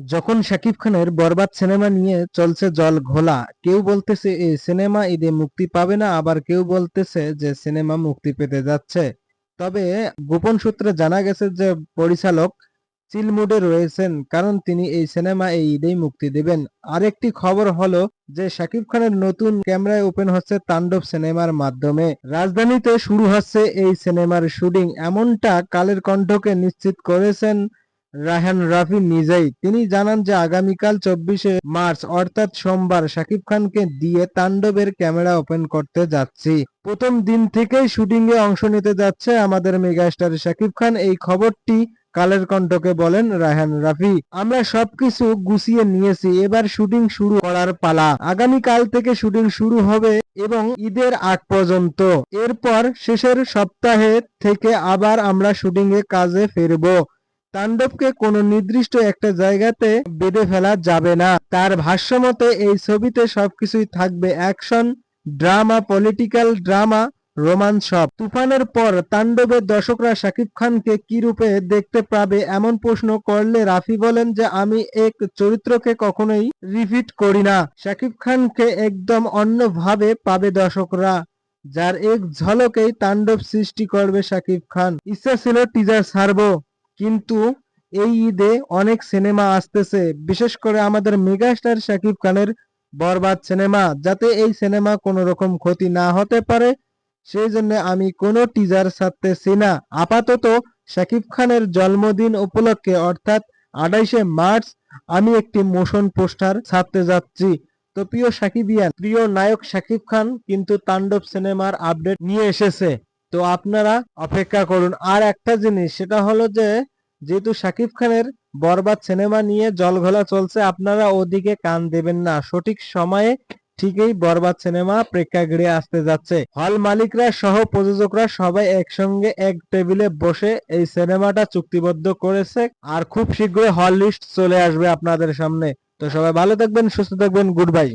যখন শাকিব খানের বরবাদ সিনেমা নিয়ে চলছে জল ঘোলা, কেউ বলতেছে এই সিনেমা ঈদে মুক্তি পাবে না। আবার কেউ বলতেছে যে, সিনেমা মুক্তি পেতে যাচ্ছে। তবে গোপন সূত্রে জানা গেছে যে, পরিচালক চিল মুডে রয়েছেন, কারণ তিনি এই সিনেমা এই ঈদেই মুক্তি দেবেন। আরেকটি খবর হলো যে, শাকিব খানের নতুন ক্যামেরায় ওপেন হচ্ছে তাণ্ডব সিনেমার মাধ্যমে। রাজধানীতে শুরু হচ্ছে এই সিনেমার শুটিং। এমনটা কালের কণ্ঠকে নিশ্চিত করেছেন রায়হান রাফি নিজেই। তিনি জানান যে, আগামীকাল চব্বিশে মার্চ, অর্থাৎ সোমবার, শাকিব খানকে দিয়ে তাণ্ডবের ক্যামেরা ওপেন করতে যাচ্ছি। প্রথম দিন থেকেই শুটিং এ অংশ নিতে যাচ্ছে আমাদের মেগাস্টার শাকিব খান। এই খবরটি কালের কণ্ঠকে বলেন রায়হান রাফি। আমরা সবকিছু গুছিয়ে নিয়েছি, এবার শুটিং শুরু করার পালা। আগামী কাল থেকে শুটিং শুরু হবে এবং ঈদের আগ পর্যন্ত। এরপর শেষের সপ্তাহে থেকে আবার আমরা শুটিং এ কাজে ফিরবো। তাণ্ডবকে কোনো নির্দিষ্ট একটা জায়গাতে বেঁধে ফেলা যাবে না। তার ভাষ্যমতে, এই ছবিতে সবকিছুই থাকবে action, drama, political drama, romance সব। তুফানের পর তাণ্ডবের দর্শকরা শাকিব খানকে কি রূপে দেখতে পাবে এমন প্রশ্ন করলে রাফি বলেন যে, আমি এক চরিত্রকে কখনোই রিপিট করি না। শাকিব খানকে একদম অন্যভাবে পাবে দর্শকরা, যার এক ঝলকেই তাণ্ডব সৃষ্টি করবে শাকিব খান। ইচ্ছা ছিল টিজার ছাড়বো। কিন্তু এই ঈদে অনেক সিনেমা আসতেছে। বিশেষ করে আমাদের মেগাস্টার শাকিব খানের বরবাদ সিনেমা, যাতে এই সিনেমা কোনো রকম ক্ষতি না হতে পারে। সেই জন্য আমি কোনো টিজার ছাড়তেছি না। আপাতত শাকিব খানের জন্মদিন উপলক্ষে, অর্থাৎ আঠাইশে মার্চ, আমি একটি মোশন পোস্টার ছাড়তে যাচ্ছি। তো প্রিয় সাকিবিয়ান প্রিয় নায়ক শাকিব খান কিন্তু তাণ্ডব সিনেমার আপডেট নিয়ে এসেছে। তো আপনারা অপেক্ষা করুন। আর একটা জিনিস, সেটা হলো যে, যেহেতু শাকিব খানের বরবাদ সিনেমা নিয়ে জলঘোলা চলছে, আপনারা ওদিকে কান দেবেন না। সঠিক সময়ে ঠিকই বরবাদ সিনেমা প্রেক্ষাগৃহে আসতে যাচ্ছে। হল মালিকরা সহ প্রযোজকরা সবাই একসঙ্গে এক টেবিলে বসে এই সিনেমাটা চুক্তিবদ্ধ করেছে আর খুব শীঘ্রই হল লিস্ট চলে আসবে আপনাদের সামনে। তো সবাই ভালো থাকবেন, সুস্থ থাকবেন, গুড বাই।